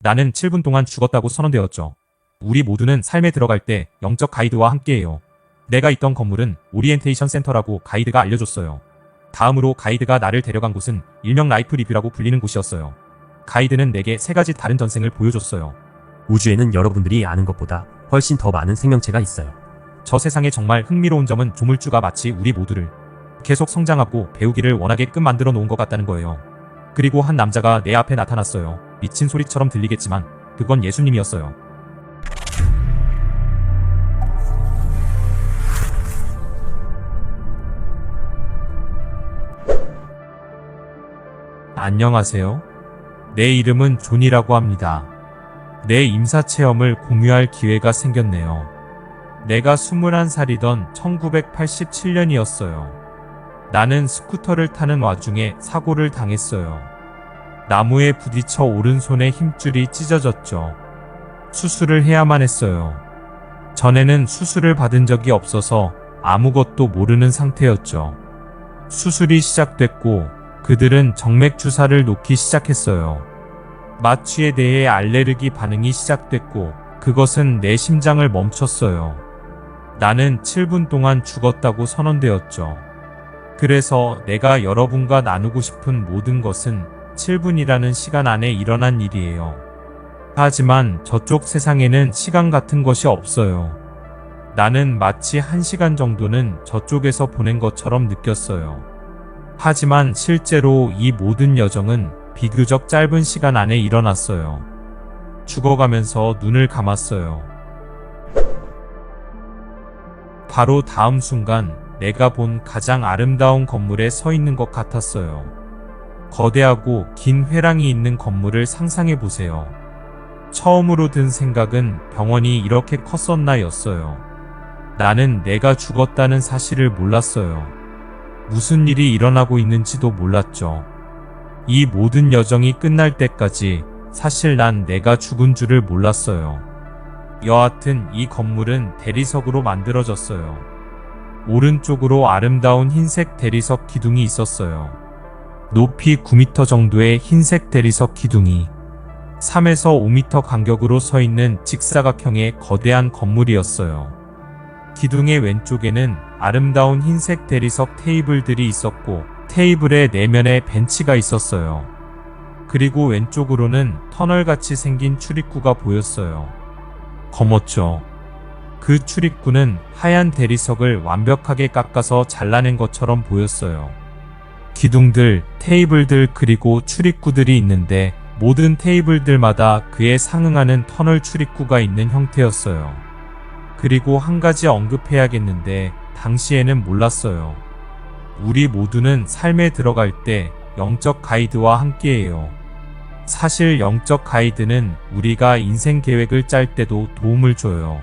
나는 7분 동안 죽었다고 선언되었죠. 우리 모두는 삶에 들어갈 때 영적 가이드와 함께해요. 내가 있던 건물은 오리엔테이션 센터라고 가이드가 알려줬어요. 다음으로 가이드가 나를 데려간 곳은 일명 라이프 리뷰라고 불리는 곳이었어요. 가이드는 내게 세 가지 다른 전생을 보여줬어요. 우주에는 여러분들이 아는 것보다 훨씬 더 많은 생명체가 있어요. 저 세상에 정말 흥미로운 점은 조물주가 마치 우리 모두를 계속 성장하고 배우기를 원하게끔 만들어 놓은 것 같다는 거예요. 그리고 한 남자가 내 앞에 나타났어요. 미친 소리처럼 들리겠지만 그건 예수님이었어요. 안녕하세요. 내 이름은 존이라고 합니다. 내 임사 체험을 공유할 기회가 생겼네요. 내가 21살이던 1987년이었어요. 나는 스쿠터를 타는 와중에 사고를 당했어요. 나무에 부딪혀 오른손의 힘줄이 찢어졌죠. 수술을 해야만 했어요. 전에는 수술을 받은 적이 없어서 아무것도 모르는 상태였죠. 수술이 시작됐고 그들은 정맥 주사를 놓기 시작했어요. 마취에 대해 알레르기 반응이 시작됐고 그것은 내 심장을 멈췄어요. 나는 7분 동안 죽었다고 선언되었죠. 그래서 내가 여러분과 나누고 싶은 모든 것은 7분이라는 시간 안에 일어난 일이에요. 하지만 저쪽 세상에는 시간 같은 것이 없어요. 나는 마치 1시간 정도는 저쪽에서 보낸 것처럼 느꼈어요. 하지만 실제로 이 모든 여정은 비교적 짧은 시간 안에 일어났어요. 죽어가면서 눈을 감았어요. 바로 다음 순간 내가 본 가장 아름다운 건물에 서 있는 것 같았어요. 거대하고 긴 회랑이 있는 건물을 상상해 보세요. 처음으로 든 생각은 병원이 이렇게 컸었나 였어요. 나는 내가 죽었다는 사실을 몰랐어요. 무슨 일이 일어나고 있는지도 몰랐죠. 이 모든 여정이 끝날 때까지 사실 난 내가 죽은 줄을 몰랐어요. 여하튼 이 건물은 대리석으로 만들어졌어요. 오른쪽으로 아름다운 흰색 대리석 기둥이 있었어요. 높이 9m 정도의 흰색 대리석 기둥이 3에서 5m 간격으로 서 있는 직사각형의 거대한 건물이었어요. 기둥의 왼쪽에는 아름다운 흰색 대리석 테이블들이 있었고 테이블의 내면에 벤치가 있었어요. 그리고 왼쪽으로는 터널같이 생긴 출입구가 보였어요. 검었죠. 그 출입구는 하얀 대리석을 완벽하게 깎아서 잘라낸 것처럼 보였어요. 기둥들, 테이블들 그리고 출입구들이 있는데 모든 테이블들마다 그에 상응하는 터널 출입구가 있는 형태였어요. 그리고 한 가지 언급해야겠는데 당시에는 몰랐어요. 우리 모두는 삶에 들어갈 때 영적 가이드와 함께해요. 사실 영적 가이드는 우리가 인생 계획을 짤 때도 도움을 줘요.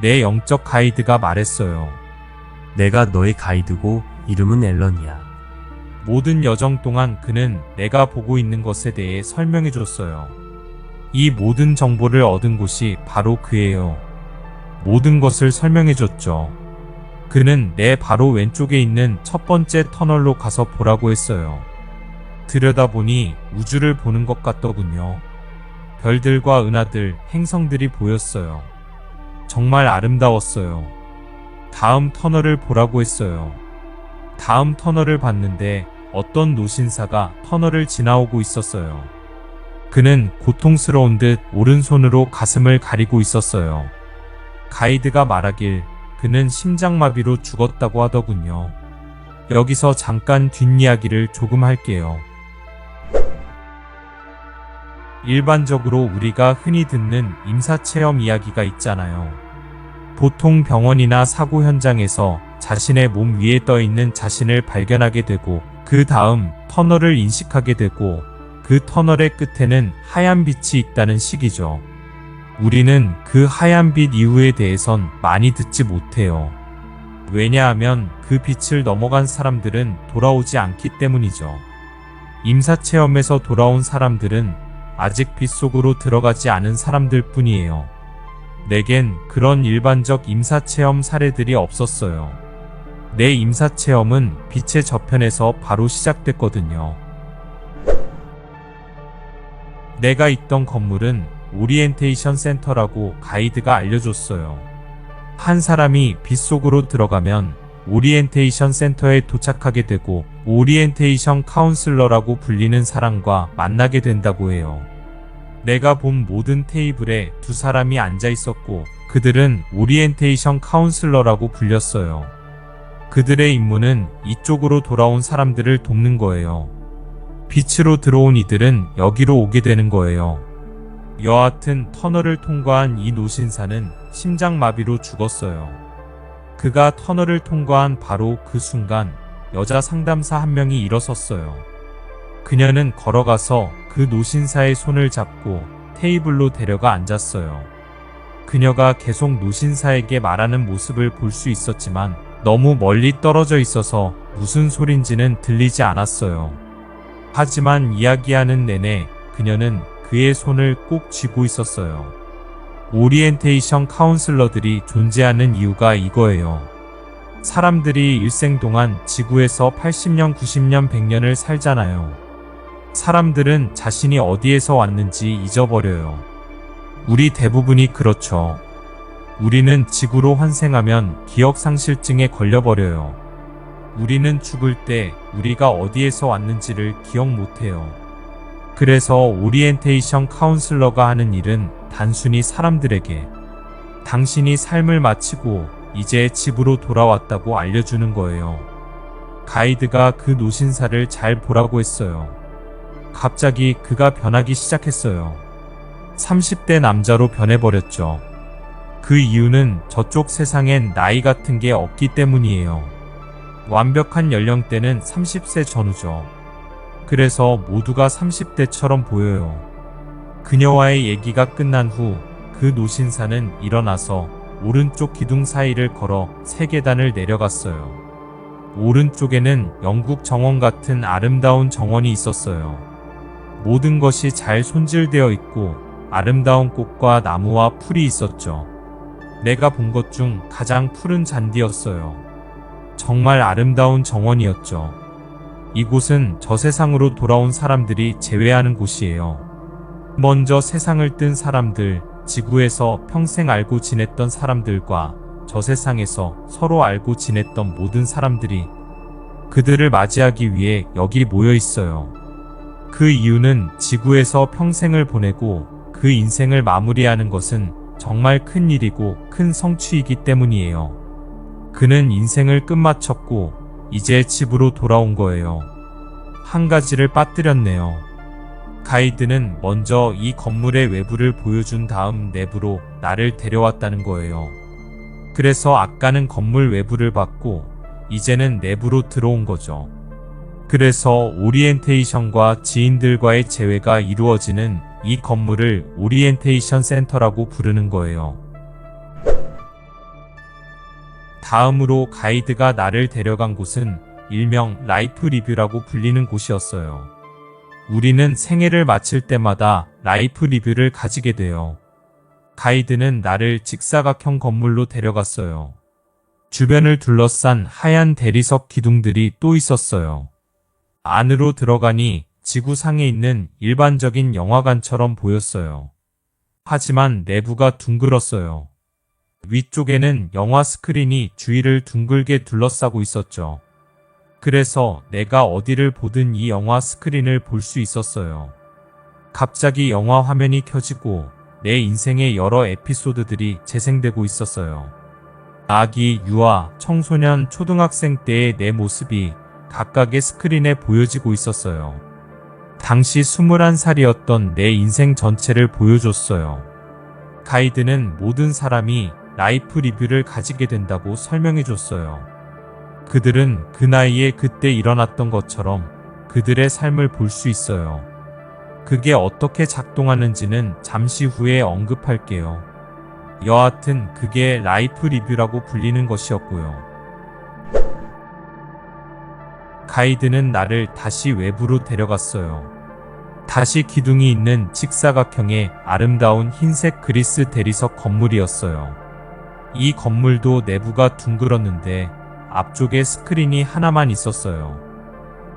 내 영적 가이드가 말했어요. 내가 너의 가이드고 이름은 앨런이야. 모든 여정 동안 그는 내가 보고 있는 것에 대해 설명해 줬어요. 이 모든 정보를 얻은 곳이 바로 그예요. 모든 것을 설명해 줬죠. 그는 내 바로 왼쪽에 있는 첫 번째 터널로 가서 보라고 했어요. 들여다보니 우주를 보는 것 같더군요. 별들과 은하들, 행성들이 보였어요. 정말 아름다웠어요. 다음 터널을 보라고 했어요. 다음 터널을 봤는데 어떤 노신사가 터널을 지나오고 있었어요. 그는 고통스러운 듯 오른손으로 가슴을 가리고 있었어요. 가이드가 말하길 그는 심장마비로 죽었다고 하더군요. 여기서 잠깐 뒷이야기를 조금 할게요. 일반적으로 우리가 흔히 듣는 임사체험 이야기가 있잖아요. 보통 병원이나 사고 현장에서 자신의 몸 위에 떠 있는 자신을 발견하게 되고 그 다음 터널을 인식하게 되고 그 터널의 끝에는 하얀 빛이 있다는 식이죠. 우리는 그 하얀 빛 이유에 대해선 많이 듣지 못해요. 왜냐하면 그 빛을 넘어간 사람들은 돌아오지 않기 때문이죠. 임사체험에서 돌아온 사람들은 아직 빛 속으로 들어가지 않은 사람들 뿐이에요. 내겐 그런 일반적 임사체험 사례들이 없었어요. 내 임사체험은 빛의 저편에서 바로 시작됐거든요. 내가 있던 건물은 오리엔테이션 센터라고 가이드가 알려줬어요. 한 사람이 빗속으로 들어가면 오리엔테이션 센터에 도착하게 되고 오리엔테이션 카운슬러라고 불리는 사람과 만나게 된다고 해요. 내가 본 모든 테이블에 두 사람이 앉아 있었고 그들은 오리엔테이션 카운슬러라고 불렸어요. 그들의 임무는 이쪽으로 돌아온 사람들을 돕는 거예요. 빛으로 들어온 이들은 여기로 오게 되는 거예요. 여하튼 터널을 통과한 이 노신사는 심장마비로 죽었어요. 그가 터널을 통과한 바로 그 순간 여자 상담사 한 명이 일어섰어요. 그녀는 걸어가서 그 노신사의 손을 잡고 테이블로 데려가 앉았어요. 그녀가 계속 노신사에게 말하는 모습을 볼 수 있었지만 너무 멀리 떨어져 있어서 무슨 소린지는 들리지 않았어요. 하지만 이야기하는 내내 그녀는 그의 손을 꼭 쥐고 있었어요. 오리엔테이션 카운슬러들이 존재하는 이유가 이거예요. 사람들이 일생 동안 지구에서 80년, 90년, 100년을 살잖아요. 사람들은 자신이 어디에서 왔는지 잊어버려요. 우리 대부분이 그렇죠. 우리는 지구로 환생하면 기억상실증에 걸려버려요. 우리는 죽을 때 우리가 어디에서 왔는지를 기억 못해요. 그래서 오리엔테이션 카운슬러가 하는 일은 단순히 사람들에게 당신이 삶을 마치고 이제 집으로 돌아왔다고 알려주는 거예요. 가이드가 그 노신사를 잘 보라고 했어요. 갑자기 그가 변하기 시작했어요. 30대 남자로 변해버렸죠. 그 이유는 저쪽 세상엔 나이 같은 게 없기 때문이에요. 완벽한 연령대는 30세 전후죠. 그래서 모두가 30대처럼 보여요. 그녀와의 얘기가 끝난 후 그 노신사는 일어나서 오른쪽 기둥 사이를 걸어 세 계단을 내려갔어요. 오른쪽에는 영국 정원 같은 아름다운 정원이 있었어요. 모든 것이 잘 손질되어 있고 아름다운 꽃과 나무와 풀이 있었죠. 내가 본 것 중 가장 푸른 잔디였어요. 정말 아름다운 정원이었죠. 이곳은 저 세상으로 돌아온 사람들이 제외하는 곳이에요. 먼저 세상을 뜬 사람들, 지구에서 평생 알고 지냈던 사람들과 저 세상에서 서로 알고 지냈던 모든 사람들이 그들을 맞이하기 위해 여기 모여 있어요. 그 이유는 지구에서 평생을 보내고 그 인생을 마무리하는 것은 정말 큰 일이고 큰 성취이기 때문이에요. 그는 인생을 끝마쳤고 이제 집으로 돌아온 거예요. 한 가지를 빠뜨렸네요. 가이드는 먼저 이 건물의 외부를 보여준 다음 내부로 나를 데려왔다는 거예요. 그래서 아까는 건물 외부를 봤고 이제는 내부로 들어온 거죠. 그래서 오리엔테이션과 지인들과의 재회가 이루어지는 이 건물을 오리엔테이션 센터라고 부르는 거예요. 다음으로 가이드가 나를 데려간 곳은 일명 라이프 리뷰라고 불리는 곳이었어요. 우리는 생애를 마칠 때마다 라이프 리뷰를 가지게 돼요. 가이드는 나를 직사각형 건물로 데려갔어요. 주변을 둘러싼 하얀 대리석 기둥들이 또 있었어요. 안으로 들어가니 지구상에 있는 일반적인 영화관처럼 보였어요. 하지만 내부가 둥글었어요. 위쪽에는 영화 스크린이 주위를 둥글게 둘러싸고 있었죠. 그래서 내가 어디를 보든 이 영화 스크린을 볼 수 있었어요. 갑자기 영화 화면이 켜지고 내 인생의 여러 에피소드들이 재생되고 있었어요. 아기, 유아, 청소년, 초등학생 때의 내 모습이 각각의 스크린에 보여지고 있었어요. 당시 21살이었던 내 인생 전체를 보여줬어요. 가이드는 모든 사람이 라이프 리뷰를 가지게 된다고 설명해줬어요. 그들은 그 나이에 그때 일어났던 것처럼 그들의 삶을 볼 수 있어요. 그게 어떻게 작동하는지는 잠시 후에 언급할게요. 여하튼 그게 라이프 리뷰라고 불리는 것이었고요. 가이드는 나를 다시 외부로 데려갔어요. 다시 기둥이 있는 직사각형의 아름다운 흰색 그리스 대리석 건물이었어요. 이 건물도 내부가 둥글었는데 앞쪽에 스크린이 하나만 있었어요.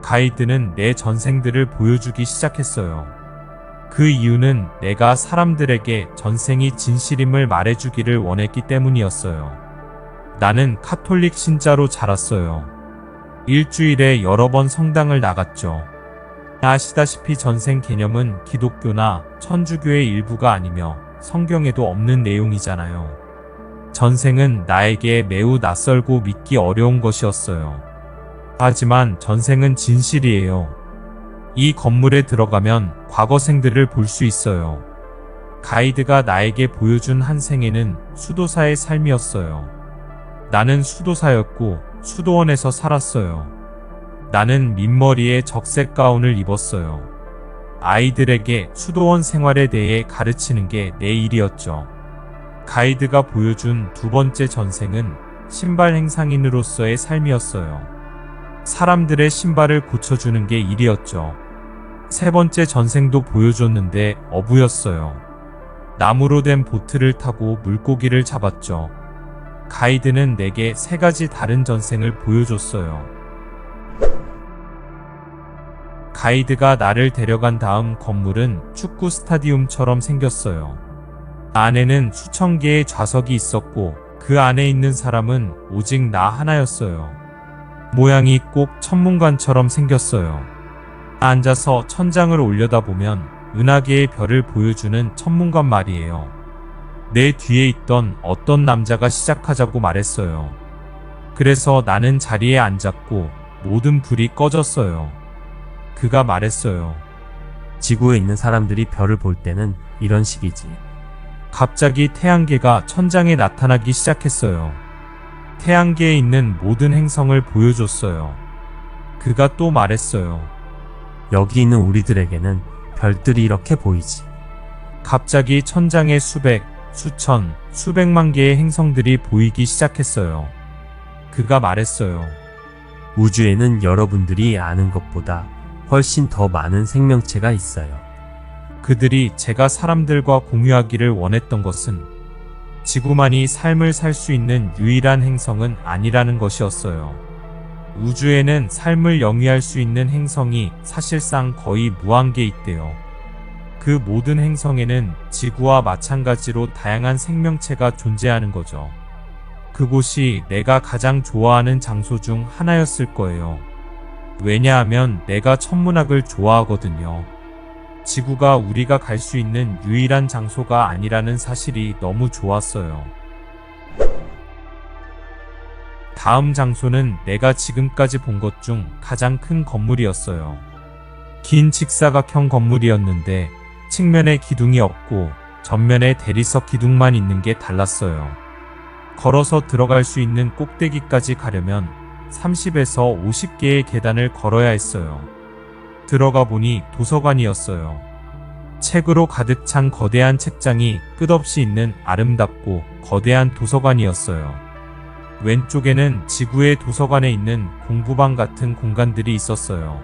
가이드는 내 전생들을 보여주기 시작했어요. 그 이유는 내가 사람들에게 전생이 진실임을 말해주기를 원했기 때문이었어요. 나는 카톨릭 신자로 자랐어요. 일주일에 여러 번 성당을 나갔죠. 아시다시피 전생 개념은 기독교나 천주교의 일부가 아니며 성경에도 없는 내용이잖아요. 전생은 나에게 매우 낯설고 믿기 어려운 것이었어요. 하지만 전생은 진실이에요. 이 건물에 들어가면 과거생들을 볼 수 있어요. 가이드가 나에게 보여준 한 생애는 수도사의 삶이었어요. 나는 수도사였고 수도원에서 살았어요. 나는 민머리에 적색 가운을 입었어요. 아이들에게 수도원 생활에 대해 가르치는 게 내 일이었죠. 가이드가 보여준 두 번째 전생은 신발 행상인으로서의 삶이었어요. 사람들의 신발을 고쳐주는 게 일이었죠. 세 번째 전생도 보여줬는데 어부였어요. 나무로 된 보트를 타고 물고기를 잡았죠. 가이드는 내게 세 가지 다른 전생을 보여줬어요. 가이드가 나를 데려간 다음 건물은 축구 스타디움처럼 생겼어요. 안에는 수천 개의 좌석이 있었고 그 안에 있는 사람은 오직 나 하나였어요. 모양이 꼭 천문관처럼 생겼어요. 앉아서 천장을 올려다보면 은하계의 별을 보여주는 천문관 말이에요. 내 뒤에 있던 어떤 남자가 시작하자고 말했어요. 그래서 나는 자리에 앉았고 모든 불이 꺼졌어요. 그가 말했어요. 지구에 있는 사람들이 별을 볼 때는 이런 식이지. 갑자기 태양계가 천장에 나타나기 시작했어요. 태양계에 있는 모든 행성을 보여줬어요. 그가 또 말했어요. 여기 있는 우리들에게는 별들이 이렇게 보이지. 갑자기 천장에 수백, 수천, 수백만 개의 행성들이 보이기 시작했어요. 그가 말했어요. 우주에는 여러분들이 아는 것보다 훨씬 더 많은 생명체가 있어요. 그들이 제가 사람들과 공유하기를 원했던 것은 지구만이 삶을 살 수 있는 유일한 행성은 아니라는 것이었어요. 우주에는 삶을 영위할 수 있는 행성이 사실상 거의 무한계 있대요. 그 모든 행성에는 지구와 마찬가지로 다양한 생명체가 존재하는 거죠. 그곳이 내가 가장 좋아하는 장소 중 하나였을 거예요. 왜냐하면 내가 천문학을 좋아하거든요. 지구가 우리가 갈 수 있는 유일한 장소가 아니라는 사실이 너무 좋았어요. 다음 장소는 내가 지금까지 본 것 중 가장 큰 건물이었어요. 긴 직사각형 건물이었는데 측면에 기둥이 없고 전면에 대리석 기둥만 있는 게 달랐어요. 걸어서 들어갈 수 있는 꼭대기까지 가려면 30에서 50개의 계단을 걸어야 했어요. 들어가 보니 도서관이었어요. 책으로 가득 찬 거대한 책장이 끝없이 있는 아름답고 거대한 도서관이었어요. 왼쪽에는 지구의 도서관에 있는 공부방 같은 공간들이 있었어요.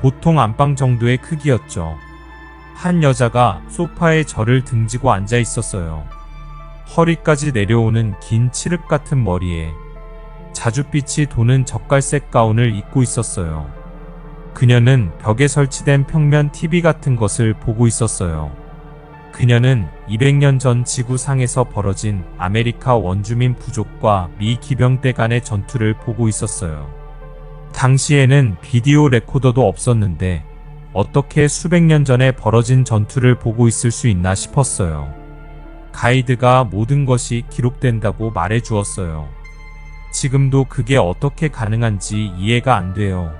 보통 안방 정도의 크기였죠. 한 여자가 소파에 저를 등지고 앉아 있었어요. 허리까지 내려오는 긴 칠흑 같은 머리에 자줏빛이 도는 젓갈색 가운을 입고 있었어요. 그녀는 벽에 설치된 평면 TV 같은 것을 보고 있었어요. 그녀는 200년 전 지구상에서 벌어진 아메리카 원주민 부족과 미 기병대 간의 전투를 보고 있었어요. 당시에는 비디오 레코더도 없었는데 어떻게 수백 년 전에 벌어진 전투를 보고 있을 수 있나 싶었어요. 가이드가 모든 것이 기록된다고 말해 주었어요. 지금도 그게 어떻게 가능한지 이해가 안 돼요.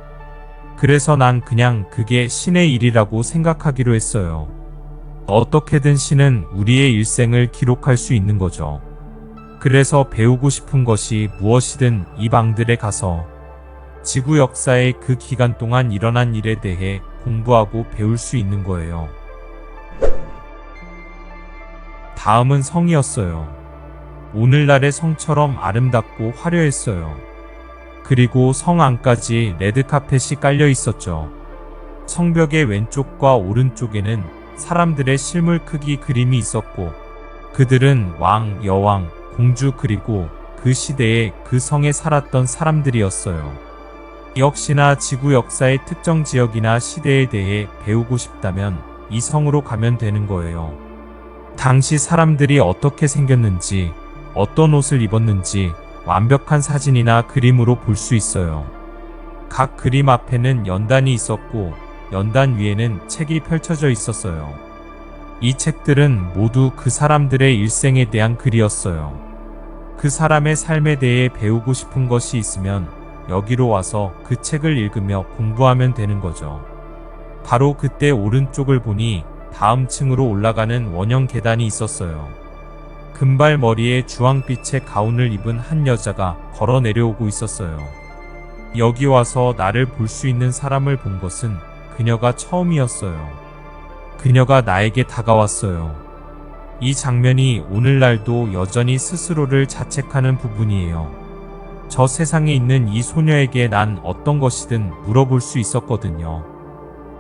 그래서 난 그냥 그게 신의 일이라고 생각하기로 했어요. 어떻게든 신은 우리의 일생을 기록할 수 있는 거죠. 그래서 배우고 싶은 것이 무엇이든 이 방들에 가서 지구 역사의 그 기간 동안 일어난 일에 대해 공부하고 배울 수 있는 거예요. 다음은 성이었어요. 오늘날의 성처럼 아름답고 화려했어요. 그리고 성 안까지 레드카펫이 깔려 있었죠. 성벽의 왼쪽과 오른쪽에는 사람들의 실물 크기 그림이 있었고, 그들은 왕, 여왕, 공주 그리고 그 시대에 그 성에 살았던 사람들이었어요. 역시나 지구 역사의 특정 지역이나 시대에 대해 배우고 싶다면 이 성으로 가면 되는 거예요. 당시 사람들이 어떻게 생겼는지, 어떤 옷을 입었는지 완벽한 사진이나 그림으로 볼 수 있어요. 각 그림 앞에는 연단이 있었고, 연단 위에는 책이 펼쳐져 있었어요. 이 책들은 모두 그 사람들의 일생에 대한 글이었어요. 그 사람의 삶에 대해 배우고 싶은 것이 있으면 여기로 와서 그 책을 읽으며 공부하면 되는 거죠. 바로 그때 오른쪽을 보니 다음 층으로 올라가는 원형 계단이 있었어요. 금발 머리에 주황빛의 가운을 입은 한 여자가 걸어 내려오고 있었어요. 여기 와서 나를 볼 수 있는 사람을 본 것은 그녀가 처음이었어요. 그녀가 나에게 다가왔어요. 이 장면이 오늘날도 여전히 스스로를 자책하는 부분이에요. 저 세상에 있는 이 소녀에게 난 어떤 것이든 물어볼 수 있었거든요.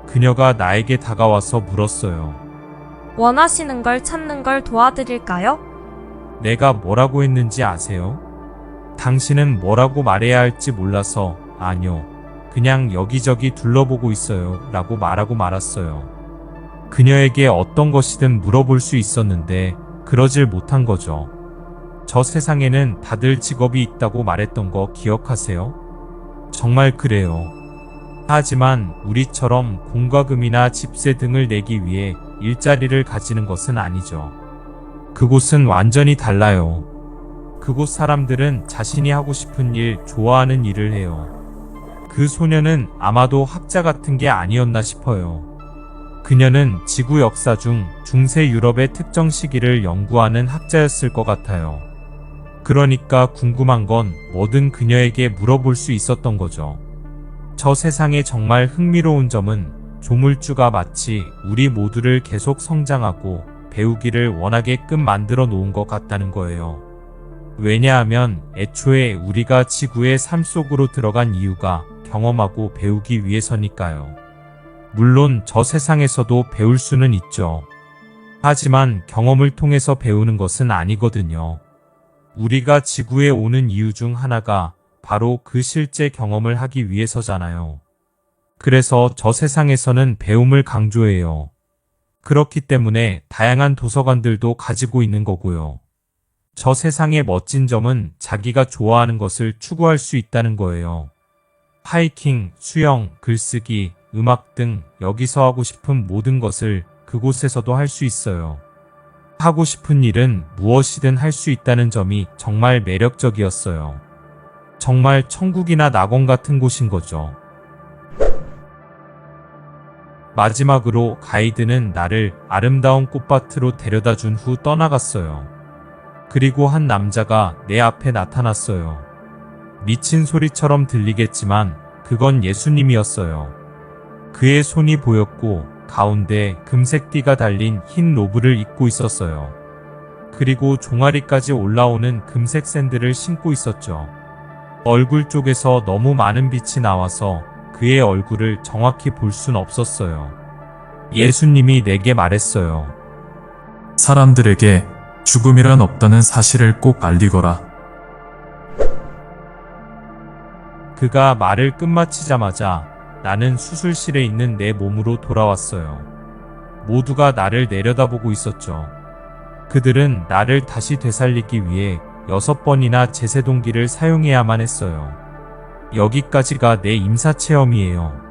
그녀가 나에게 다가와서 물었어요. 원하시는 걸 찾는 걸 도와드릴까요? 내가 뭐라고 했는지 아세요? 당신은 뭐라고 말해야 할지 몰라서 아니요. 그냥 여기저기 둘러보고 있어요. 라고 말하고 말았어요. 그녀에게 어떤 것이든 물어볼 수 있었는데 그러질 못한 거죠. 저 세상에는 다들 직업이 있다고 말했던 거 기억하세요? 정말 그래요. 하지만 우리처럼 공과금이나 집세 등을 내기 위해 일자리를 가지는 것은 아니죠. 그곳은 완전히 달라요. 그곳 사람들은 자신이 하고 싶은 일, 좋아하는 일을 해요. 그 소녀는 아마도 학자 같은 게 아니었나 싶어요. 그녀는 지구 역사 중 중세 유럽의 특정 시기를 연구하는 학자였을 것 같아요. 그러니까 궁금한 건 뭐든 그녀에게 물어볼 수 있었던 거죠. 저 세상에 정말 흥미로운 점은 조물주가 마치 우리 모두를 계속 성장하고 배우기를 원하게끔 만들어 놓은 것 같다는 거예요. 왜냐하면 애초에 우리가 지구의 삶 속으로 들어간 이유가 경험하고 배우기 위해서니까요. 물론 저 세상에서도 배울 수는 있죠. 하지만 경험을 통해서 배우는 것은 아니거든요. 우리가 지구에 오는 이유 중 하나가 바로 그 실제 경험을 하기 위해서잖아요. 그래서 저 세상에서는 배움을 강조해요. 그렇기 때문에 다양한 도서관들도 가지고 있는 거고요. 저 세상의 멋진 점은 자기가 좋아하는 것을 추구할 수 있다는 거예요. 하이킹, 수영, 글쓰기, 음악 등 여기서 하고 싶은 모든 것을 그곳에서도 할 수 있어요. 하고 싶은 일은 무엇이든 할 수 있다는 점이 정말 매력적이었어요. 정말 천국이나 낙원 같은 곳인 거죠. 마지막으로 가이드는 나를 아름다운 꽃밭으로 데려다 준 후 떠나갔어요. 그리고 한 남자가 내 앞에 나타났어요. 미친 소리처럼 들리겠지만 그건 예수님이었어요. 그의 손이 보였고 가운데 금색 띠가 달린 흰 로브를 입고 있었어요. 그리고 종아리까지 올라오는 금색 샌들을 신고 있었죠. 얼굴 쪽에서 너무 많은 빛이 나와서 그의 얼굴을 정확히 볼 순 없었어요. 예수님이 내게 말했어요. 사람들에게 죽음이란 없다는 사실을 꼭 알리거라. 그가 말을 끝마치자마자 나는 수술실에 있는 내 몸으로 돌아왔어요. 모두가 나를 내려다보고 있었죠. 그들은 나를 다시 되살리기 위해 여섯 번이나 제세동기를 사용해야만 했어요. 여기까지가 내 임사 체험이에요.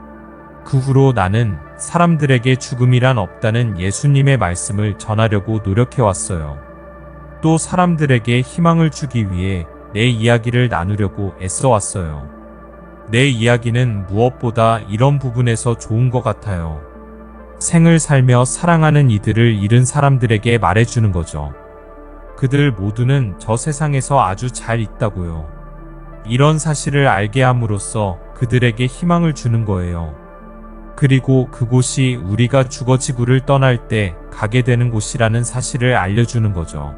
그 후로 나는 사람들에게 죽음이란 없다는 예수님의 말씀을 전하려고 노력해왔어요. 또 사람들에게 희망을 주기 위해 내 이야기를 나누려고 애써왔어요. 내 이야기는 무엇보다 이런 부분에서 좋은 것 같아요. 생을 살며 사랑하는 이들을 잃은 사람들에게 말해주는 거죠. 그들 모두는 저 세상에서 아주 잘 있다고요. 이런 사실을 알게 함으로써 그들에게 희망을 주는 거예요. 그리고 그곳이 우리가 죽어 지구를 떠날 때 가게 되는 곳이라는 사실을 알려주는 거죠.